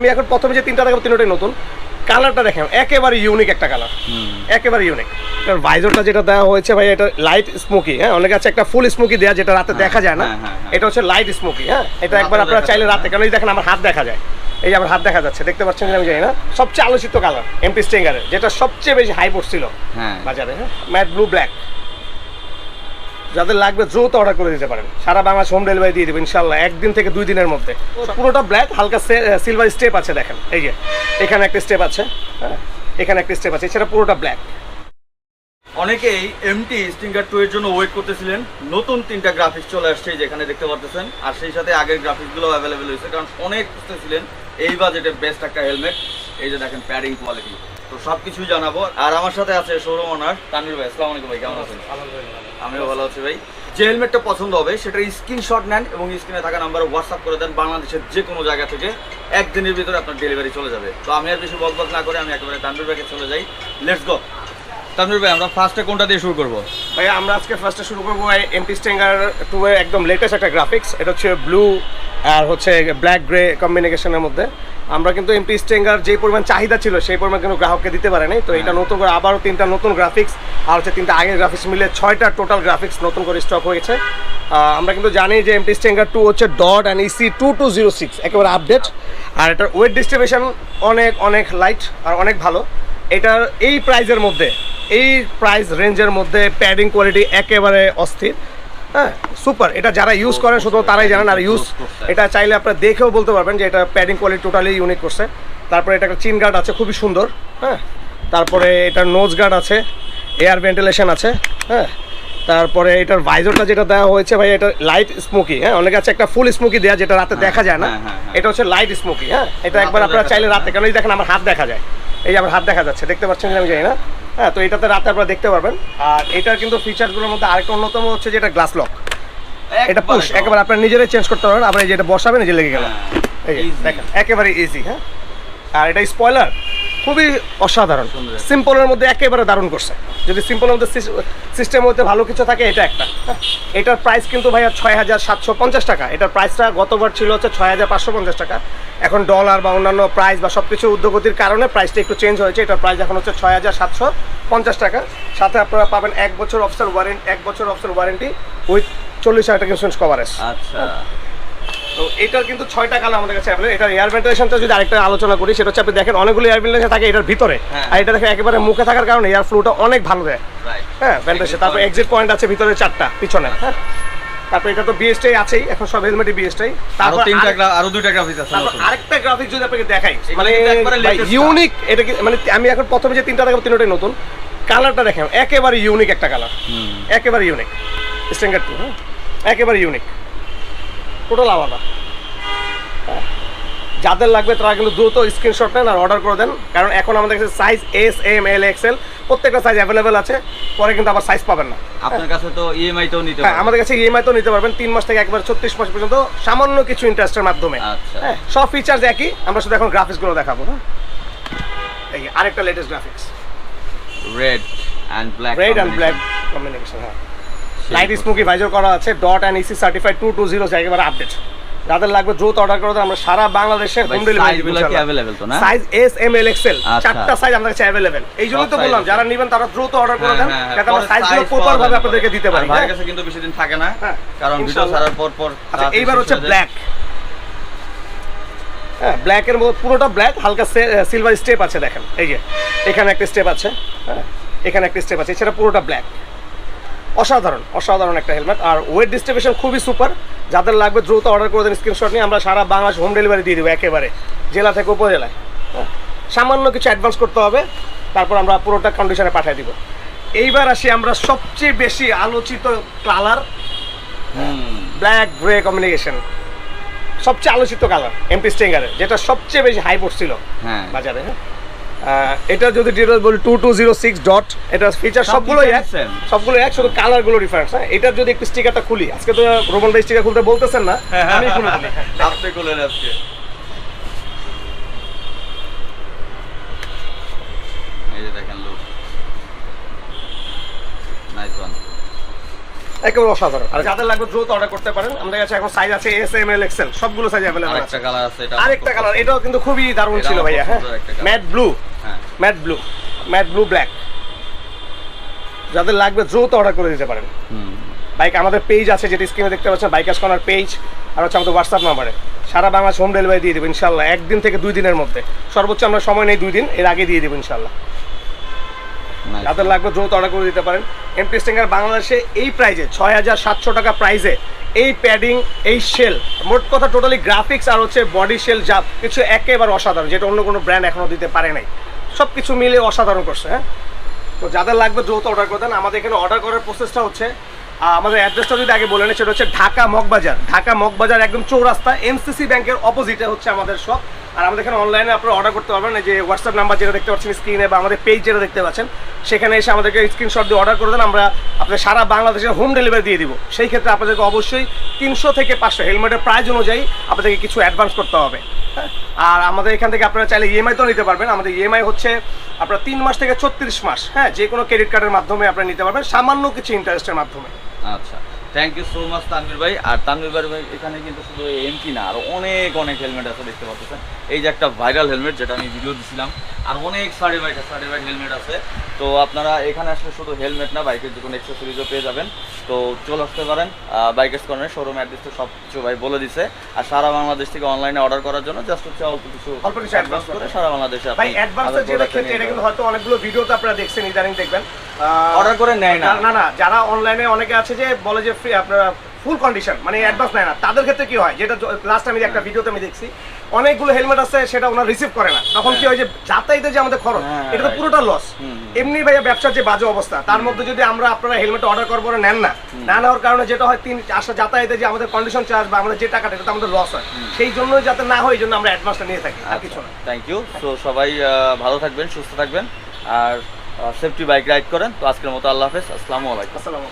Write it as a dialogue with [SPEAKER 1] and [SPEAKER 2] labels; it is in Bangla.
[SPEAKER 1] আমি এখন প্রথমে যে তিনটা দেখাবো তিনটাই নতুন। কালারটা দেখেন একেবারে ইউনিক একটা কালার একেবারে ইউনিক এটার ভাইজরটা যেটা দেওয়া হয়েছে ভাই এটা লাইট স্মোকি হ্যাঁ? অনেক আছে একটা ফুল স্মোকি দেওয়া যেটা রাতে দেখা যায় না।
[SPEAKER 2] হ্যাঁ, হ্যাঁ, হ্যাঁ।
[SPEAKER 1] এটা হচ্ছে লাইট স্মোকি হ্যাঁ? এটা একবার আপনারা চাইলে রাতে কারণ এই দেখেন আমার হাত দেখা যায়। এই যে আমার হাত দেখা যাচ্ছে দেখতে পাচ্ছেন আমি জানি না। সবচেয়ে আলোচিত কালার এমপি স্টেঙ্গারের যেটা সবচেয়ে বেশি হাই পড়ছিল
[SPEAKER 2] হ্যাঁ।
[SPEAKER 1] বাজারে হ্যাঁ? ম্যাট ব্লু ব্ল্যাক যাদের লাগবে দ্রুত অর্ডার করে দিতে পারেন। সারা বাংলাদেশ হোম ডেলিভারি দিয়ে দেবে ইনশাল্লাহ একদিন থেকে দুই দিনের মধ্যে। পুরোটা ব্ল্যাক হালকা সিলভার স্টেপ আছে দেখেন, এই যে, এখানে একটা স্টেপ আছে হ্যাঁ এখানে একটা স্টেপ আছে, এছাড়া পুরোটা ব্ল্যাক
[SPEAKER 2] অনেকেই এমটি স্টিঙ্গার টু এর জন্য ওয়েট করতেছিলেন, নতুন তিনটা গ্রাফিক্স চলে আসছে যেখানে দেখতে পারতেছেন, আর সেই সাথে আগের গ্রাফিক্সগুলো অ্যাভেলেবেল হয়েছে, কারণ অনেক খুঁজতেছিলেন এই বাজেটের বেস্ট একটা হেলমেট এই যে দেখেন প্যাডিং কোয়ালিটি তো সব কিছুই জানাব। আর আমার সাথে আছে শোরুম ওনার তানভীর ভাই আসসালামু আলাইকুম ভাই কেমন আছেন? আমিও ভালো আছি ভাই। যে হেলমেটটা পছন্দ হবে সেটার স্ক্রিনশট নেন এবং স্ক্রিনে থাকা নাম্বারে হোয়াটসঅ্যাপ করে দেন। বাংলাদেশের যে কোনো জায়গা থেকে একদিনের ভিতরে আপনার ডেলিভারি চলে যাবে। তো আমি আর বেশি বকবক না করে আমি একেবারে তানভীর ভাইকে চলে যাই। লেটস গো তানভীর ভাই আমরা ফার্স্টে কোনটা দিয়ে শুরু করব?
[SPEAKER 1] ভাই আমরা আজকে ফার্স্টে শুরু করব এমপি স্টেঙ্গার টু একদম লেটেস্ট একটা গ্রাফিক্স এটা হচ্ছে ব্লু আর হচ্ছে ব্ল্যাক গ্রে কম্বিনেশনের মধ্যে। আমরা কিন্তু এমপি স্টেঙ্গার যে পরিমাণ চাহিদা ছিল সেই পরিমাণ কিন্তু গ্রাহককে দিতে পারে নাই তো এটা নতুন করে আবারও তিনটা নতুন গ্রাফিক্স আর হচ্ছে তিনটা আগের গ্রাফিক্স মিলে ছয়টা টোটাল গ্রাফিক্স নতুন করে স্টক হয়েছে। আমরা কিন্তু জানি যে এমপি স্টেঙ্গার টু হচ্ছে dot and EC two two zero six একেবারে আপডেট আর এটার ওয়েট ডিস্ট্রিবিউশন অনেক অনেক লাইট আর অনেক ভালো। এটার এই প্রাইজের মধ্যে এই প্রাইস রেঞ্জের মধ্যে প্যাডিং কোয়ালিটি একেবারে অস্থির। হ্যাঁ সুপার এটা যারা ইউজ করেন শুধু তারাই জানেন আর ইউজ এটা চাইলে আপনারা দেখেও বলতে পারবেন যে এটা প্যাডিং কোয়ালিটি টোটালি ইউনিক করছে। তারপরে এটা একটা চিন গার্ড আছে খুবই সুন্দর হ্যাঁ। তারপরে এটার নোজ গার্ড আছে এয়ার ভেন্টিলেশন আছে হ্যাঁ। তারপরে এটার ভাইজরটা যেটা দেওয়া হয়েছে ভাই এটা লাইট স্মোকি হ্যাঁ। অনেক আছে একটা ফুল স্মোকি দেওয়া যেটা রাতে দেখা যায় না।
[SPEAKER 2] হ্যাঁ, হ্যাঁ, হ্যাঁ।
[SPEAKER 1] এটা হচ্ছে লাইট স্মোকি হ্যাঁ। এটা একবার আপনারা চাইলে রাতে কারণ এই দেখেন আমার হাত দেখা যায়। এই যে আমার হাত দেখা যাচ্ছে দেখতে পাচ্ছেন আমি জানি না? হ্যাঁ তো এটাতে রাতে আপনারা দেখতে পারবেন। আর এটার কিন্তু ফিচারগুলোর মধ্যে আরেকটা অন্যতম হচ্ছে যেটা গ্লাস লক এটা পুশ একেবারে আপনারা নিজেরাই চেঞ্জ করতে পারবেন। আপনি যেটা যে এটা বসাবেন এই যে লেগে গেল। এই যে,
[SPEAKER 2] হ্যাঁ,
[SPEAKER 1] দেখেন একেবারে ইজি হ্যাঁ। আর এটা স্পয়লার খুবই অসাধারণ। সিম্পলের মধ্যে একেবারে দারুণ করছে। যদি সিম্পলের মধ্যে সিস্টেমের মধ্যে ভালো কিছু থাকে এটা একটা। হ্যাঁ। এটার প্রাইস কিন্তু ভাইয়া ছয় হাজার সাতশো পঞ্চাশ টাকা। এটার প্রাইসটা গতবার ছিল হচ্ছে ছয় হাজার পাঁচশো পঞ্চাশ টাকা। এখন ডলার বা অন্যান্য প্রাইস বা সব কিছু উদ্যোগতির কারণে প্রাইসটা একটু চেঞ্জ হয়েছে। এটার প্রাইস এখন হচ্ছে ছয় হাজার সাতশো পঞ্চাশ টাকা। সাথে আপনারা পাবেন এক বছর অফিসার ওয়ারেন্টি এক বছর অফিসার ওয়ারেন্টি উইথ চল্লিশ হাজার টাকা ইন্স্যুরেন্স কভারেজ
[SPEAKER 2] আচ্ছা।
[SPEAKER 1] তো এটার কিন্তু ছয়টা কালার আমাদের কাছে অ্যাভেলেবল এটার এয়ার ভেন্টিলেশনটা যদি আরেকটা আলোচনা করি সেটা হচ্ছে আপনি দেখেন অনেকগুলো এয়ার ভেন্টিলেশন থাকে এটার ভিতরে।
[SPEAKER 2] হ্যাঁ।
[SPEAKER 1] আর এটা দেখেন একেবারে মুখে থাকার কারণে এয়ার ফ্লোটা অনেক ভালো দেয়। হ্যাঁ ভেন্টিলেশন তারপর এক্সিট পয়েন্ট আছে ভিতরে চারটা পিছনে। হ্যাঁ। তারপর এটা তো বিএসটাই আছেই এখন সব হেলমেটই বিএসটাই তারপর
[SPEAKER 2] তিনটা আরও দুইটা গ্রাফিক্স আছে
[SPEAKER 1] আরেকটা গ্রাফিক্স যদি আপনাকে দেখাই মানে ইউনিক এটা কি মানে আমি এখন প্রথমে যে তিনটা দেখাবো তিনটাই নতুন। কালারটা দেখেন একেবারে ইউনিক একটা কালার একেবারে ইউনিক স্ট্যান্ডার্ড টু হ্যাঁ। একেবারে ইউনিক টোটাল আলাদা। যাদের লাগবে তারা কিন্তু দ্রুত স্ক্রিনশট নেন আর অর্ডার করে দেন। কারণ এখন আমাদের কাছে size S M L XL প্রত্যেকটা সাইজ অ্যাভেলেবেল আছে। পরে কিন্তু আবার সাইজ পাবেন না।
[SPEAKER 2] আপনার কাছে তো ইএমআই তো নিতে
[SPEAKER 1] হ্যাঁ আমাদের কাছে ইএমআই তো নিতে পারবেন। তিন মাস থেকে একবার ছত্রিশ মাস পর্যন্ত সামান্য কিছু ইন্টারেস্টের মাধ্যমে।
[SPEAKER 2] আচ্ছা।
[SPEAKER 1] হ্যাঁ সব ফিচার্স একই। আমরা শুধু এখন গ্রাফিক্সগুলো দেখাবো হ্যাঁ? এই আরেকটা latest graphics
[SPEAKER 2] red and black
[SPEAKER 1] red and black combination হ্যাঁ। লাইট স্মোকি ভাইজার করা আছে dot and EC certified two two zero একেবারে আপডেট যাদের লাগবে দ্রুত অর্ডার করে আমরা সারা বাংলাদেশে হোম ডেলিভারি
[SPEAKER 2] তো না?
[SPEAKER 1] Size S M L. চারটা সাইজ আমাদের কাছে এই জন্যই
[SPEAKER 2] সব
[SPEAKER 1] তো বললাম যারা নেবেন তারা দ্রুত অর্ডার করে
[SPEAKER 2] হ্যাঁ,
[SPEAKER 1] দেন
[SPEAKER 2] হ্যাঁ, হ্যাঁ।
[SPEAKER 1] যাতে আমরা সাইজগুলো প্রপার ভাবে আপনাদেরকে দিতে পারি হ্যাঁ?
[SPEAKER 2] কাছে কিন্তু বেশি দিন থাকে না
[SPEAKER 1] হ্যাঁ,
[SPEAKER 2] কারণ ভিডিও ছাড়ার পর পর
[SPEAKER 1] আচ্ছা এইবার হচ্ছে
[SPEAKER 2] হয়ে।
[SPEAKER 1] ব্ল্যাক হ্যাঁ ব্ল্যাকের মধ্যে পুরোটা ব্ল্যাক হালকা সিলভার স্টেপ আছে দেখেন এই যে এখানে একটা স্টেপ আছে হ্যাঁ এখানে একটা স্টেপ আছে এছাড়া পুরোটা ব্ল্যাক অসাধারণ অসাধারণ একটা হেলমেট আর ওয়েট ডিস্ট্রিবিউশন খুবই সুপার যাদের লাগবে দ্রুত অর্ডার করে দেন স্ক্রিনশট নিয়ে আমরা সারা বাংলাদেশ হোম ডেলিভারি দিয়ে দেবো একেবারে জেলা থেকে উপজেলায়। হ্যাঁ সামান্য কিছু অ্যাডভান্স করতে হবে তারপর আমরা পুরোটা কন্ডিশনে পাঠিয়ে দিব। এইবার আসি আমরা সবচেয়ে বেশি আলোচিত কালার ব্ল্যাক গ্রে কমিউনিকেশন সবচেয়ে আলোচিত কালার এমপি স্টিঙ্গারের যেটা সবচেয়ে বেশি হাই পড়ছিল
[SPEAKER 2] হ্যাঁ।
[SPEAKER 1] বাজারে হ্যাঁ। এটা যদি ডিটেলস বলি two two zero six dot এটা ফিচার সবগুলো এক সবগুলো এক শুধু কালারগুলো ডিফারেন্স হ্যাঁ? এটার যদি একটু স্টিকারটা খুলি আজকে তো রোমান স্টিকার খুলতে বলতেছেন না আমি খুলে
[SPEAKER 2] আপনি খুলে আজকে এই যে দেখেন লুক নাইস ওয়ান
[SPEAKER 1] একেবারে অসাধারণ। আর যাদের লাগবে দ্রুত অর্ডার করতে পারেন। আমাদের কাছে এখন সাইজ আছে এস এম এল এক্সেল সবগুলো সাইজ অ্যাভেলেবল আছে।
[SPEAKER 2] আরেকটা কালার আছে এটা
[SPEAKER 1] আরেকটা কালার এটাও কিন্তু খুবই দারুণ ছিল ভাইয়া হ্যাঁ। ম্যাট ব্লু
[SPEAKER 2] হ্যাঁ।
[SPEAKER 1] Matte blue matte blue black যাদের লাগবে দ্রুত অর্ডার করে দিতে পারেন। বাইক আমাদের পেজ আছে যেটা স্ক্রিনে দেখতে পাচ্ছেন বাইকার্স কর্নার পেজ আর হচ্ছে আমাদের হোয়াটসঅ্যাপ নাম্বারে সারা বাংলাদেশ হোম ডেলিভারি দিয়ে দেবো ইনশাল্লাহ একদিন থেকে দুই দিনের মধ্যে। সর্বোচ্চ আমরা সময় নেই দুই দিন এর আগে দিয়ে দেবো ইনশাল্লাহ. যাদের লাগবে দ্রুত অর্ডার করে দিতে পারেন। এমপি স্টিঙ্গার বাংলাদেশে এই প্রাইজে ছয় হাজার সাতশো টাকা প্রাইজে এই প্যাডিং এই শেল মোট কথা টোটালি গ্রাফিক্স আর হচ্ছে বডি শেল যা কিছু একেবারে অসাধারণ, যেটা অন্য কোনো ব্র্যান্ড এখনও দিতে পারে নাই। সব কিছু মিলে অসাধারণ করছে হ্যাঁ? তো যাদের লাগবে দ্রুত অর্ডার করে দেন। আমাদের এখানে অর্ডার করার প্রসেসটা হচ্ছে আমাদের অ্যাড্রেসটা যদি আগে বলে নেই, সেটা হচ্ছে ঢাকা মগবাজার। ঢাকা মগবাজার একদম চৌরাস্তা এনসিসি ব্যাংকের অপোজিটে হচ্ছে আমাদের শপ আর আমাদের এখানে অনলাইনে আপনারা অর্ডার করতে পারবেন। যে হোয়াটসঅ্যাপ নাম্বার যেটা দেখতে পাচ্ছেন স্ক্রিনে বা আমাদের পেজ যেটা দেখতে পাচ্ছেন, সেখানে এসে আমাদেরকে স্ক্রিনশট দিয়ে অর্ডার করে দেন। আমরা আপনার সারা বাংলাদেশের হোম ডেলিভারি দিয়ে দিব। সেই ক্ষেত্রে আপনাদেরকে অবশ্যই তিনশো থেকে পাঁচশো হেলমেটের প্রাইস অনুযায়ী আপনাদেরকে কিছু অ্যাডভান্স করতে হবে। হ্যাঁ? আর আমাদের এখান থেকে আপনারা চাইলে ইএমআই তো নিতে পারবেন। আমাদের ইএমআই হচ্ছে আপনার তিন মাস থেকে ছত্রিশ মাস। হ্যাঁ? যে কোনো ক্রেডিট কার্ডের মাধ্যমে আপনারা নিতে পারবেন। সামান্য কিছু ইন্টারেস্টের মাধ্যমে।
[SPEAKER 2] আচ্ছা। Thank you so much Tanvir ভাই। আর তানভীর ভাই ভাই, এখানে কিন্তু শুধু এমটি না, আর অনেক অনেক হেলমেট আছে, দেখতে পাচ্ছেন। এই যে একটা ভাইরাল হেলমেট যেটা আমি ভিডিও দিছিলাম। আর অনেক সার্টিফাইড সার্টিফাইড হেলমেট আছে। তো আপনারা এখানে আসলে শুধু হেলমেট না বাইকের যে কোনো অ্যাক্সেসরিজও পেয়ে যাবেন। তো চলে আসতে পারেন বাইকের কর্নার শোরুম অ্যাড্রেস তো সব কিছু ভাই বলে দিছে। আর সারা বাংলাদেশ থেকে অনলাইনে অর্ডার করার জন্য জাস্ট হচ্ছে অল্প কিছু
[SPEAKER 1] অল্প কিছু
[SPEAKER 2] অ্যাডভান্স করে সারা বাংলাদেশে
[SPEAKER 1] ভাই অ্যাডভান্সের যেটা ক্ষেত্রে এটা কিন্তু হয়তো অনেকগুলো ভিডিওতে আপনারা দেখছেন ইদানিং দেখবেন।
[SPEAKER 2] অর্ডার করে নেয় না।
[SPEAKER 1] না না যারা অনলাইনে অনেকে আছে যে বলে যে ফ্রি আপনারা ফুল কন্ডিশন মানে অ্যাডভান্স নেয় না। তাদের ক্ষেত্রে কি হয় যেটা লাস্ট আমি একটা ভিডিওতে আমি দেখছি অনেকগুলো হেলমেট আছে সেটা ওনারা রিসিভ করে না। তখন কি হয়। যে যাতায়াতে যে আমাদের খরচ
[SPEAKER 2] হ্যাঁ,
[SPEAKER 1] এটা তো পুরোটা লস এমনি ভাইয়া ব্যবসার যে বাজে অবস্থা তার মধ্যে যদি আমরা আপনারা হেলমেট অর্ডার পরে নেন না। না নেওয়ার কারণে যেটা হয় তিন আসা যাতায়াতে যে আমাদের কন্ডিশন চার্জ বা আমাদের যে টাকাটা এটা তো আমাদের লস হয়। সেই জন্যই যাতে না হয় এই জন্য আমরা অ্যাডভান্সটা নিয়ে থাকি আর কিছু না।
[SPEAKER 2] থ্যাংক ইউ সো সবাই ভালো থাকবেন সুস্থ থাকবেন। আর সেফটি বাইক রাইড করেন। তো আজকের মতো আল্লাহ হাফেজ। আসসালামু আলাইকুম।
[SPEAKER 1] আসসালামু